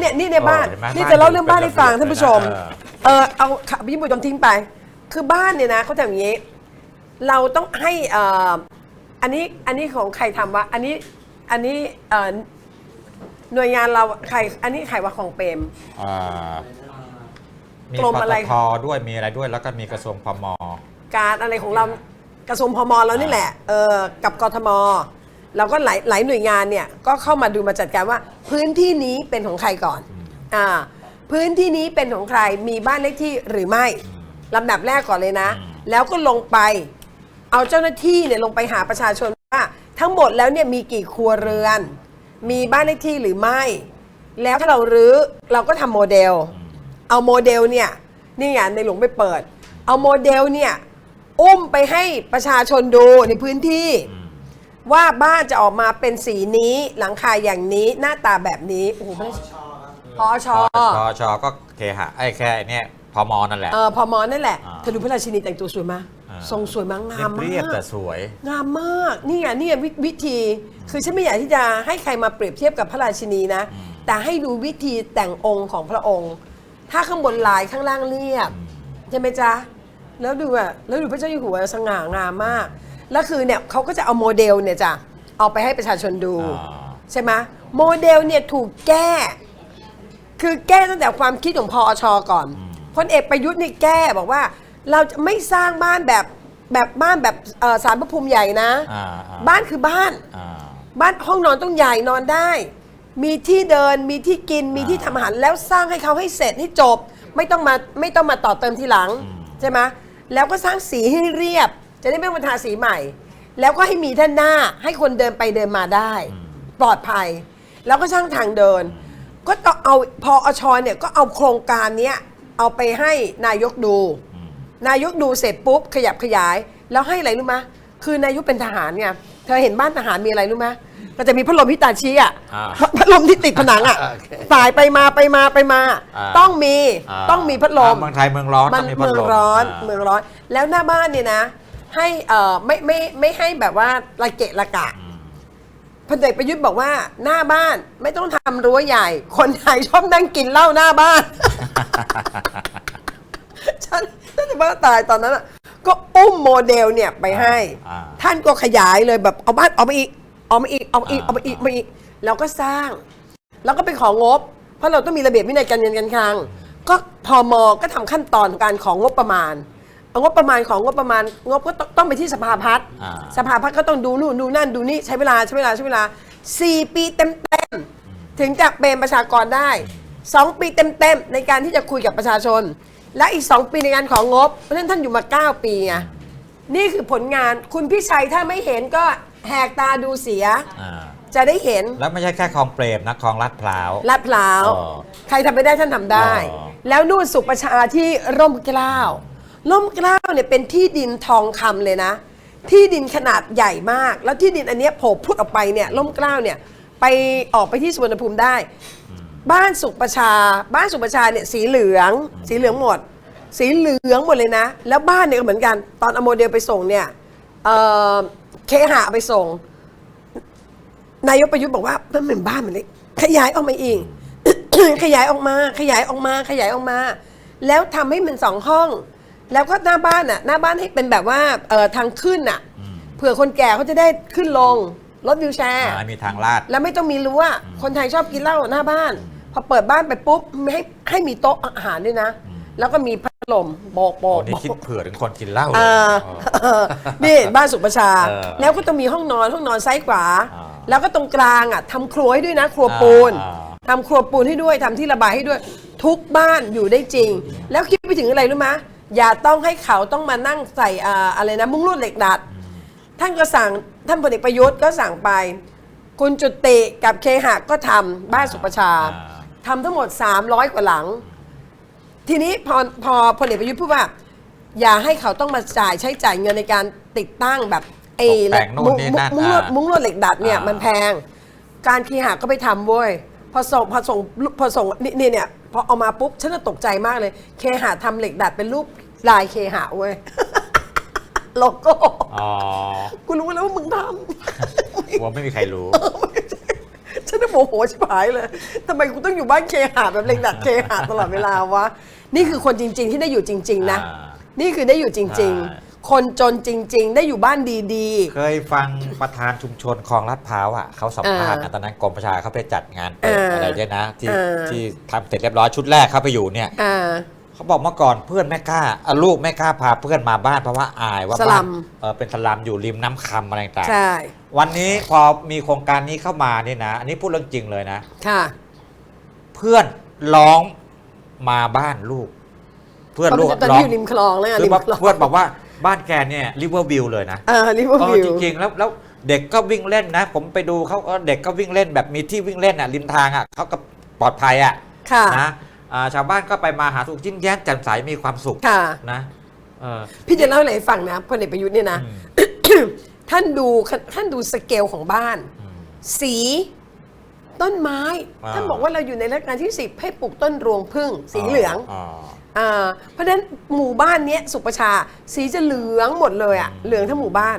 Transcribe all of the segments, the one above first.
เนี่ยนี่ในบ้าน เออเห็นไหมนี่บ้านจะเล่าเรื่องบ้านให้ฟังเป็นระเบียบท่านผู้ชมเลยนะเออเอาค่ะพี่บุญจนทิ้งไป คือบ้านเนี่ยนะเขาทำอย่างนี้ เราต้องให้เอ่ออันนี้อันนี้ของใครทำวะอันนี้อันนี้เอ่อหน่วยงานเราใครอันนี้ใครว่าของเปรม อ่ามีกรมอะไรปตทด้วยมีอะไรด้วยแล้วก็มีกระทรวงพม การอะไรของเรากระทรวงพมเรานี่แหละเออกับกทม เราก็หลายหลายหน่วยงานเนี่ยก็เข้ามาดูมาจัดการว่า พื้นที่นี้เป็นของใครก่อนอ่าพื้นที่นี้เป็นของใครมีบ้านเลขที่หรือไม่ลำดับแรกก่อนเลยนะ แล้วก็ลงไป เอาเจ้าหน้าที่เนี่ยลงไปหาประชาชนว่า ทั้งหมดแล้วเนี่ยมีกี่ครัวเรือน มีบ้านเลขที่หรือไม่ แล้วถ้าเรารื้อเราก็ทำโมเดล เอาโมเดลเนี่ยนี่ไงในหลวงไปเปิด เอาโมเดลเนี่ยอุ้มไปให้ประชาชนดูในพื้นที่ ว่าบ้านจะออกมาเป็นสีนี้หลังคาอย่างนี้หน้าตาแบบนี้โอ้โหไม่ได้พอชชอชอก็เคหะไอ้แค่เนี่ยพมนั่นแหละ เออพอมอนั่นแหละอ่าเธอดูพระราชินีแต่งตัวสวยมากอ่าทรงสวยมากงามมาเรียบๆแต่กสวยงามมากนี่ไงนี่ไงวิวิธี คือฉันไม่อยากที่จะให้ใครมาเปรียบเทียบกับพระราชินีนะ แต่ให้ดูวิธีแต่งองค์ของพระองค์ ถ้าข้างบนลายข้างล่างเรียบใช่ไหมจ๊ะแล้วดูอะแล้วดูพระเจ้าอยู่หัวสง่างามมาก แล้วคือเนี่ยเขาก็จะเอาโมเดลเนี่ยจ้ะเอาไปให้ประชาชนดู อ่า ใช่ไหมโมเดลเนี่ยถูกแก้ คือแก้ตั้งแต่ความคิดของพอชก่อนพลเอกประยุทธ์เนี่ยแก้บอกว่า เราจะไม่สร้างบ้านแบบแบบบ้านแบบเอ่อสารพระภูมิใหญ่นะ อ่าอ่า บ้านคือบ้าน อ่า บ้านห้องนอนต้องใหญ่นอนได้ มีที่เดินมีที่กินมีที่ทำอาหารแล้วสร้างให้เขาให้เสร็จให้จบ ไม่ต้องมาไม่ต้องมาต่อเติมทีหลังใช่ไหมแล้วก็สร้างสีให้เรียบ จะได้ไม่ต้องมาทาสีใหม่ แล้วก็ให้มีด้านหน้าให้คนเดินไปเดินมาได้ ปลอดภัย แล้วก็สร้างทางเดิน ก็ต้องเอาพออชเนี่ยก็เอาโครงการเนี้ยเอาไปให้นายกดู นายกดูเสร็จปุ๊บขยับขยาย แล้วให้อะไรรู้ไหมคือนายกเป็นทหารไงเธอเห็นบ้านทหารมีอะไรรู้ไหมก็จะมีพัดลมพิตาชีอะอ่าพัดลมที่ติดผนังอะโอเคสายไปมาไปมาไปมา อ่า ต้องมีาต้องมีพัดลม อ่าเมืองไทยเมืองร้อนมัต้นองมีพัดเมืองลมร้อนาเมืองร้อนแล้วหน้าบ้านเนี่ยนะ ให้เอ่อไม่ไม่ไม่ให้แบบว่าระเกะระกะพลเอกประยุทธ์บอกว่าหน้าบ้านไม่ต้องทำรั้วใหญ่ คนไทยชอบนั่งกินเหล้าหน้าบ้าน ฉันฉันจะบ้าตายตอนนั้นอะก็อุ้มโมเดลเนี่ยไปให้อ่าท่านก็ขยายเลยแบบเอาบ้านเอามาอีกเอามาอีกเอามาอีกอ่า เอามาอีกเอามาอีกเราก็สร้าง แล้วก็ไปของบ เพราะเราต้องมีระเบียบวินัยการเงินการคลัง ก็พอมก็ทำขั้นตอนของการของงบประมาณ เอางบประมาณของงบประมาณงบก็ต้องต้องไปที่สภาพัฒน์อ่า สภาพัฒน์ก็ต้องดูนู่นดูนั่นดูนี่ใช้เวลาใช้เวลาใช้เวลาสี่ปีเต็มๆถึงจะเป็นประชากรได้สองปีเต็มๆในการที่จะคุยกับประชาชน และอีกสองปีในการของงบเพราะฉะนั้นท่านอยู่มาเก้าปีไงนี่คือผลงานคุณพี่ชัยถ้าไม่เห็นก็แหกตาดูเสีย อ่าจะได้เห็น แล้วไม่ใช่แค่คลองเปรมนะคลองลาดพร้าว ลาดพร้าว อ๋อใครทำไม่ได้ท่านทำได้ อ๋อแล้วนู่นสุประชาที่ร่มเกล้า ร่มเกล้าเนี่ยเป็นที่ดินทองคำเลยนะ ที่ดินขนาดใหญ่มาก แล้วที่ดินอันเนี้ยโผล่พุดออกไปเนี่ยร่มเกล้าเนี่ยไปออกไปที่สุวรรณภูมิได้ บ้านสุประชา บ้านสุประชาเนี่ยสีเหลือง สีเหลืองหมด สีเหลืองหมดเลยนะ แล้วบ้านเนี่ยก็เหมือนกัน ตอนอโมเดลไปส่งเนี่ยเเคหะไปส่ง นายกประยุทธ์บอกว่ามันเหมือนบ้านเหมือนเล็กขยายออกมาอีกขยายออกมา ขยายออกมา ขยายออกมา แล้วทำให้มันสองห้อง แล้วก็หน้าบ้านอะ หน้าบ้านให้เป็นแบบว่าเอ่อทางขึ้นอะเผื่อคนแก่เขาจะได้ขึ้นลงรถวิวแชร์ อ่ามีทางลาด แล้วไม่ต้องมีรั้วคนไทยชอบกินเหล้าหน้าบ้าน พอเปิดบ้านไปปุ๊บให้ให้มีโต๊ะอาหารด้วยนะแล้วก็มีพัดลมโบกโบโอ้กนี่คิดเผื่อถึงคนกินเหล้าเลยอ่าอ๋อเออนี่บ้านสุประชา เออแล้วก็ต้องมีห้องนอนห้องนอนซ้ายขวา อ่าแล้วก็ตรงกลางอะทำครัวให้ด้วยนะ ครัวปูนอ่า ทำครัวปูนให้ด้วยทำที่ระบายให้ด้วย ทุกบ้านอยู่ได้จริง แล้วคิดไปถึงอะไรรู้ไหม อย่าต้องให้เขาต้องมานั่งใส่อ่าอะไรนะมุ้งลวดเหล็กดัด ท่านก็สั่งท่านพลเอกประยุทธ์ก็สั่งไป คุณจุติกับเคหะก็ทำบ้านสุประชาอ่า ทำทั้งหมด 300 กว่าหลัง ทีนี้พอพอพลเอกประยุทธ์พูดว่า อย่าให้เขาต้องมาจ่ายใช้จ่ายเงินในการติดตั้งแบบไอ้ตกแต่งนู่นนี่นั่นมุ้งลวดอ่ามุ้งลวดเหล็กดัดเนี่ยอ่ามั มันแพง การเคหะก็ไปทำเว้ย พอส่งพอส่งพอส่งนี่นี่เนี่ยพอเอามาปุ๊บฉันก็ตกใจมากเลย เคหะทำเหล็กดัดเป็นรูปลายเคหะเว้ย โลโก้อ๋อกูรู้แล้วว่ามึงทำกลัวไม่มีใครรู้ฉฉันน่ะโมโหชิบหายเลยทำไมกูต้องอยู่บ้านเคหะแบบเล็งดัดเคหะตลอดเวลาวะ นี่คือคนจริง ๆ ที่ได้อยู่จริง ๆ นะ อ่า นี่คือได้อยู่จริงใช่ๆ คนจนจริง ๆ ได้อยู่บ้านดีเคยฟังประธานชุมชนคลองลาดพร้าวอะเขาสัมภาษณ์เออนะตอนนั้นกรมประชาเขาไปจัดงานเปิดเออออะไรเนี่ยนะ ที่เออ ที่ทำเสร็จเรียบร้อยชุดแรกเข้าไปอยู่เนี่ยๆอ่า เขาบอกเมื่อก่อนเพื่อนไม่กล้าอะลูกไม่กล้าพาเพื่อนมาบ้านเพราะว่าอายว่าสลับ้านม เออเป็นสลัมอยู่ริมน้ำคำอะไรต่างใช่ ๆวันนี้พอมีโครงการนี้เข้ามานี่นะ อันนี้พูดเรื่องจริงเลยนะ ค่ะ เพื่อนร้องมาบ้านลูก เพื่อนเพราะลูกมันจะตอนร้อนี้งอยู่ริมคลองแล้วไงคือริมว่าคลอง เพื่อนบอกว่า บ้านแกเนี่ยริเวอร์วิวเลยนะเออริเวอร์เออวิวจริงๆแล้วแล้วเด็กก็วิ่งเล่นนะ ผมไปดูเขาก็เด็กก็วิ่งเล่นแบบมีที่วิ่งเล่นอะริมทางอะเขาก็ปลอดภัยอะค่ะนะอ่าชาวบ้านก็ไปมาหาสุขจิ้มแย้มแจ่มใสมีความสุขค่ะนะเออพี่จะเล่าอะไรให้ฟังนะพลเอกประยุทธ์เนี่ยนะอืมท่านดูท่านดูสเกลของบ้านอืมสีต้นไม้อ่าท่านบอกว่าเราอยู่ในรัชกาลที่สิบให้ปลูกต้นรวงพึ่งสีเหลือง อ๋ออ่าเพราะฉะนั้นหมู่บ้านเนี้ยสุประชา สีจะเหลืองหมดเลยอะเหลืองทั้งหมู่บ้าน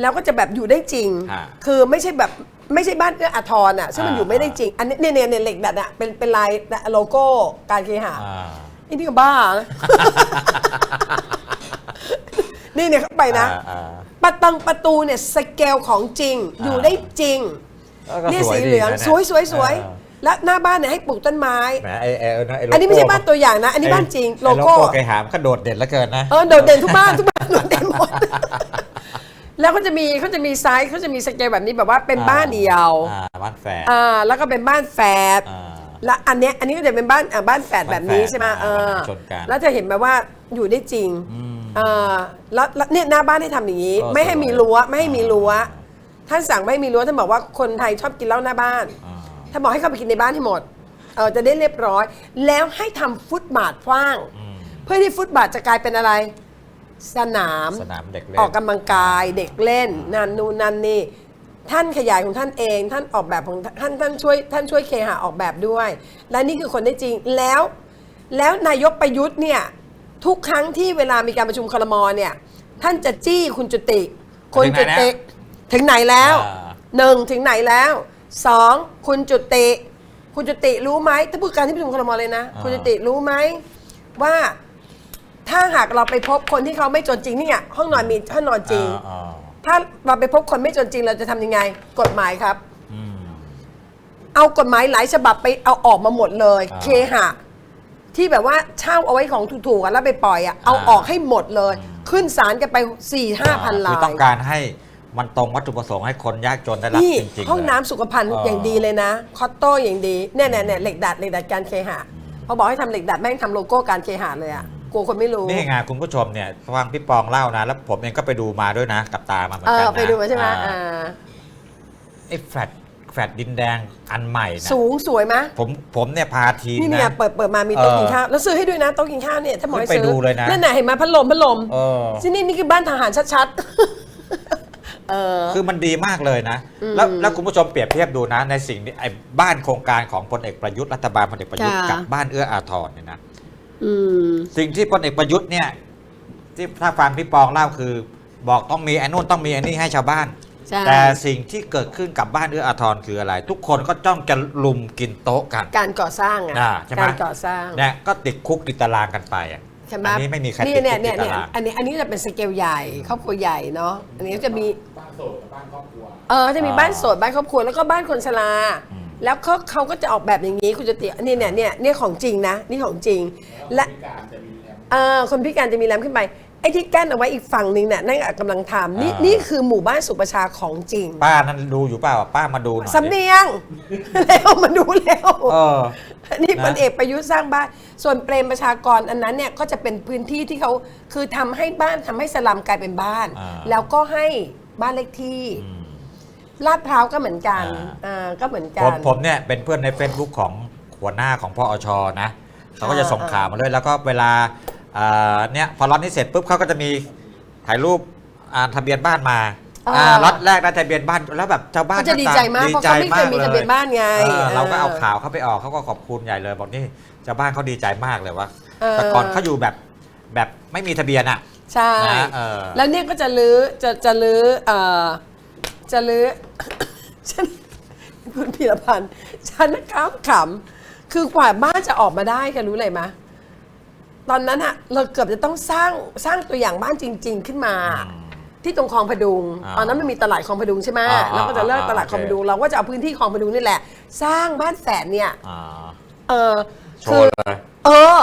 แล้วก็จะแบบอยู่ได้จริง ฮะคือไม่ใช่แบบไม่ใช่บ้านเอื้ออาทรอะซึ่งมันอ่าอยู่ไม่ได้จริง อันนี้เนี่ยเนี่ยเนี่ยเหล็กดัดอะเป็นเป็นลายโลโก้การเคหะ อ่านี่นี่ก็บ้านะ นี่เนี่ยเข้าไปนะอ่าอ่าประตังประตูเนี่ยสเกลของจริงอ่าอยู่ได้จริงก็เนี่ยสวยสีดีเหลืองนะสวยสวยสวยเออ และหน้าบ้านเนี่ยให้ปลูกต้นไม้ แหมไอ้ไอ้ไอ้โลโก้อันนี้ไม่ใช่บ้านตัวอย่างนะ อันนี้บ้านจริงโลไอ้โก้ไกหามก็โดดเด่นเหลือเกินนะ เออโดดเด่นทุกบ้านทุกบ้านโดดเด่นหมด แล้วก็จะมีเขาจะมีไซส์เขาจะมีสเกลแบบนี้แบบว่าเป็นบ้านเดียวอ่าบ้านแฝดอ่าแล้วก็เป็นบ้านแฝด อ่า และอันเนี้ยอันนี้ก็จะเป็นบ้านอ่าบ้านแฝดแบบนี้บ้านแฝดใช่ไหมอ่าเออชนกันแล้วจะเห็นไหมว่าอยู่ได้จริงอืมเออแล้วแล้วเนี่ยหน้าบ้านให้ทำอย่างนี้ ก็ไม่ให้สวยมีรั้วไม่ให้มีรั้ว อ่าท่านสั่งไม่ให้มีรั้วท่านบอกว่าคนไทยชอบกินเหล้าหน้าบ้าน อ่าท่านบอกให้เข้าไปกินในบ้านให้หมดเออจะได้เรียบร้อย แล้วให้ทำฟุตบาทกว้าง อืมเพื่อที่ฟุตบาทจะกลายเป็นอะไร สนาม สนามเด็กเล่น ออกกำลังกายเด็กเล่นนันนูนนันนี่ ท่านขยายของท่านเอง ท่านออกแบบของท่านท่านช่วย ท่านช่วยเคหะออกแบบด้วย และนี่คือคนได้จริงแล้ว แล้วนายกประยุทธ์เนี่ยทุกครั้งที่เวลามีการประชุมครมเนี่ยท่านจะจี้คุณจุติคุณจุติถึงไหนแล้ว อ่า หนึ่งถึงไหนแล้ว สองคุณจุติ คุณจุติรู้ไหมถ้าพูดการที่ประชุมครมเลยนะ อ่า คุณจุติรู้ไหมว่า ถ้าหากเราไปพบคนที่เขาไม่จนจริงนี่ไงห้องนอนมีห้องนอนจริง อ่าถ้าเราไปพบคนไม่จนจริง เราจะทำยังไง กฎหมายครับอืม เอากฎหมายหลายฉบับไปเอาออกมาหมดเลย อ่าเคหะ ที่แบบว่าเช่าเอาไว้ของถูกๆอะแล้วไปปล่อยอะเอาอ่า ออกให้หมดเลย ขึ้นศาลกันไป4ี่ห้าพันคือลายต้องการให้ มันตรงวัตถุประสงค์ให้คนยากจนได้รับนี่จริงๆห้องเลยน้ำสุขภัณฑ์เออออย่างดีเลยนะ คอตโต้อย่างดีเนี่ยเนี่ยเนี่ยเหล็กดัดเหล็กดัดการเคหะพอบอกให้ทำเหล็กดัดแม่งทำโลโก้การเคหะเลยอะกลัวคนไม่รู้ นี่ไงคุณผู้ชมเนี่ยฟังพี่ปองเล่านะ แล้วผมเองก็ไปดูมาด้วยนะ กับตามาเหมือนเอกันอนะไปดูมาใช่ไหมอ่าอ่าไอ้แฟลตแฟลตดินแดงอันใหม่นะสูงสวยไหมผมผมเนี่ยพาทีมนี่เนี่ยนะ เปิดเปิดมามีโต๊ะเออกินข้าวแล้วซื้อให้ด้วยนะโต๊ะกินข้าวเนี่ยถ้าหมอให้ไปซื้อดูเลยนะ นั่นไหนะเห็นไหมพัดลมพัดลมเออ ที่นี่นี่คือบ้านทหารชัดๆ เออ คือมันดีมากเลยนะ แล้วแล้วคุณผู้ชมเปรียบเทียบดูนะ ในสิ่งที่ไอ้บ้านโครงการของพลเอกประยุทธ์รัฐบาลพลเอกประยุทธ์ค่ะ กับบ้านเอื้ออาทรเนี่ยนะอืม สิ่งที่พลเอกประยุทธ์เนี่ยที่ถ้าฟังพี่ปองเล่าคือ บอกต้องมีไอ้นู่นต้องมีไอ้นี่ให้ชาวบ้าน ใช่ แต่สิ่งที่เกิดขึ้นกับบ้านเอื้ออาทรคืออะไร ทุกคนก็จ้องจะลุมกินโต๊ะกัน การก่อสร้างอะอ่าใช่ไหม การก่อสร้างเนี่ยก็ติดคุกติดตารางกันไปอะใช่ไหมอันี้ไม่มีใครตินี่ดคุกเนี่ยติเนี่ยดเนี่ยตาราง อันนี้อันนี้จะเป็นสเกลใหญ่ครอบครัวใหญ่เนาะอันนี้ก็จะมี เออจะมีอ่าบ้านโสดบ้านครอบครัวแล้วก็บ้านคนชราอืม แล้วเขาเขาก็จะออกแบบอย่างนี้คุณจะตินี่เนี่ยเนี่ยเนี่ยของจริงนะ นี่ของจริง และเออคนพิการจะมีแรมขึ้นไปไอ้ที่กั้นเอาไว้อีกฝั่งหนึ่งเนี่ยนั่นกำลังทำนี่นี่คือหมู่บ้านสุประชาของจริงป้านั่นดูอยู่เปล่าป้ามาดูหน่อยสำเนียงแล้วมาดูแล้วเออ นี่นะพลเอกประยุทธ์สร้างบ้าน ส่วนเปรมประชากรอันนั้นเนี่ยก็จะเป็นพื้นที่ที่เขาคือทำให้บ้านทำให้สลัมกลายเป็นบ้าน อ่า แล้วก็ให้ บ้านเลขที่อืมลาดพร้าวก็เหมือนกันอ่าอ่าก็เหมือนกัผมน ผมเนี่ยเป็นเพื่อนใน Facebook ของหัวหน้าของพอชนะเขาก็จะส่งอ่าข่าวมาเลยแล้วก็เวลาเอ่อเนี่ยพอล็อตนี้เสร็จปุ๊บเขาก็จะมีถ่ายรูปอ่าทะเบียนบ้านมาอ่า อ่าล็อตแรกได้ทะเบียนบ้านแล้วแบบชาวบ้านเขาจะดีใจมากเพราะเขาไม่เคยมีทะเบียนบ้านไงเออเราก็เอาเออข่าวเขาไปออกเขาก็ขอบคุณใหญ่เลยบอกนี่ชาวบ้านเขาดีใจมากเลยว่าเออแต่ก่อนเขาอยู่แบบแบบไม่มีทะเบียนอะ ใช่ นะเออ แล้วเนี่ยก็จะลื้อจะจะลื้อเอ่อจะลื้อ ฉันคุณพีรพันธ์ฉันนะขำขำคือกว่าบ้านจะออกมาได้กันรู้เลยไหมตอนนั้นอะเราเกือบจะต้องสร้างสร้างตัวอย่างบ้านจริง ๆ ขึ้นมา ที่ตรงคลองพดุงอ่าตอนนั้นมันมีตลาดคลองพดุงใช่ไหมอ่าเราก็จะเลิกอ่าตลาดคลองพดุงเราก็จะเอาพื้นที่คลองพดุงนี่แหละ สร้างบ้านแฝดเนี่ย อ่าเออโชคืว์อเลย เออ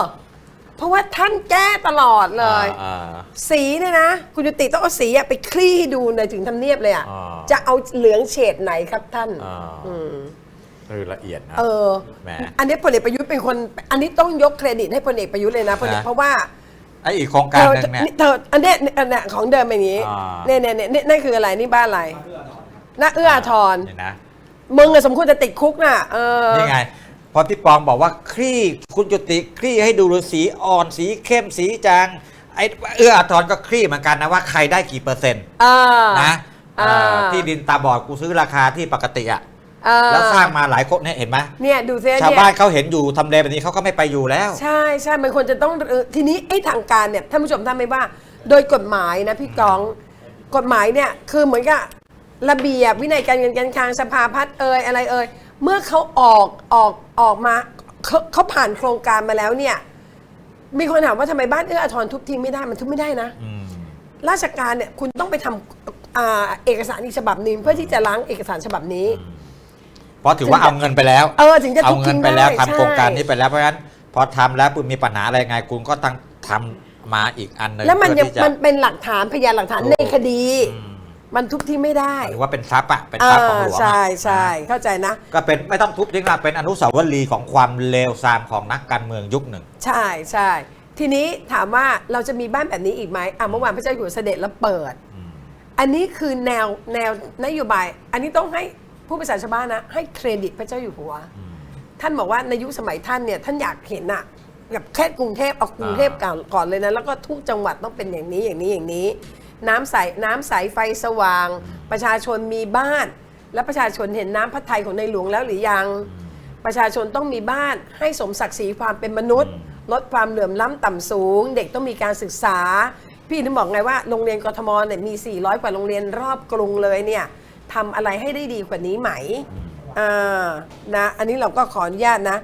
เพราะว่าท่านแก้ตลอดเลย อ่า สีเนี่ยนะ คุณจุติต้องเอาสีอะไปคลี่ให้ดูในถึงทำเนียบเลยอะอ่า จะเอาเหลืองเฉดไหนครับท่านอ่าอืมคือละเอียดนะ เออ แหมอันนี้พลเอกประยุทธ์เป็นคน อันนี้ต้องยกเครดิตให้พลเอกประยุทธ์เลยนะพลเอกนะ เพราะว่า ไออีกโครงการหนึ่งเนี่ย เธออันเนี้ยอันเนี้ยของเดิมเป็นอย่างนี้อ่า เนี่ยเนี่ยเนี่ยนั่นคืออะไรนี่บ้านอะไรน่าเอื้ออาทรนี่นะมึงอะสมควรจะติดคุกน่ะเออ นี่ไงพ อพี่ปองบอกว่าคลี่คุณจุติคลี่ให้ดูเลยสีอ่อนสีเข้มสีจางไอเอื้ออาทรก็คลี่เหมือนกันนะว่าใครได้กี่เปอร์เซ็นต์อ่านะอ่าเอ่อที่ดินตาบอดกูซื้อราคาที่ปกติอะเออแล้วสร้างมาหลายคนเนี่ยเห็นไหมเนี่ยดูซิชาวเนี่ย บ้านเขาเห็นอยู่ทำเลแบบนี้เขาก็ไม่ไปอยู่แล้ว ใช่ใช่มันควรจะต้องเออทีนี้ไอ้ทางการเนี่ยท่านผู้ชมท่านไม่ว่า โดยกฎหมายนะพี่กองกฎหมายเนี่ยคือเหมือนกับระเบียบวินัยการเงินการคลังสภาพัฒน์เอ่ยอะไรเอ่ย เมื่อเขาออกออกออกมาเขาเขาผ่านโครงการมาแล้วเนี่ย มีคนถามว่าทำไมบ้านเอื้ออาทรทุบทิ้งไม่ได้มันทุบไม่ได้นะ อืม ราชการเนี่ยคุณต้องไปทำอ่าเอกสารอีกฉบับหนึ่งเพื่อที่จะล้างเอกสารฉบับนี้ เพราะถือว่าเอาเงินไปแล้วเออถึงจะเอาทุบเงิทิ้นงไปแล้วได้ทำโครงการใช่นี้ไปแล้วเพราะฉะนั้นพอทำแล้วปุ๊บมีปัญหาอะไรไงคุณก็ต้องทำมาอีกอันหนึ่งแล้วมันยังเพื่อที่จะ มันเป็นหลักฐานพยานหลักฐานถูกในคดี อืม มันทุบทิ้งไม่ได้หรือว่าเป็นทรัพย์อะเป็นทรัพย์ของหลวงอะใช่ใช่เข้าใจนะ ก็เป็นไม่ต้องทุบทิ้งละเป็นอนุสาวรีย์ของความเลวทรามของนักการเมืองยุคหนึ่ง ใช่ใช่ทีนี้ถามว่าเราจะมีบ้านแบบนี้อีกไหมอะเมื่อวานพระเจ้าอยู่หัวเสด็จแล้วเปิดอันนี้คือแนวแนวนโยบาย อันนี้ต้องให้ผู้ประชาชนบ้านนะให้เครดิตพระเจ้าอยู่หัวท่านบอกว่าในยุคสมัยท่านเนี่ยท่านอยากเห็นอะแบบแค่กรุงเทพเอากรุงเทพก่อนก่อนเลยนะแล้วก็ทุกจังหวัดต้องเป็นอย่างนี้อย่างนี้อย่างนี้ น้ำใสน้ำใสไฟสว่าง ประชาชนมีบ้าน และประชาชนเห็นน้ำพระทัยของในหลวงแล้วหรือยัง ประชาชนต้องมีบ้านให้สมศักดิ์ศรีความเป็นมนุษย์ ลดความเหลื่อมล้ำต่ำสูง เด็กต้องมีการศึกษา พี่ถึงบอกไงว่าโรงเรียนกทมเนี่ยมี 400 กว่าโรงเรียนรอบกรุงเลยเนี่ยทำอะไรให้ได้ดีกว่านี้ไหมอ่านะอันนี้เราก็ขออนุญาตนะ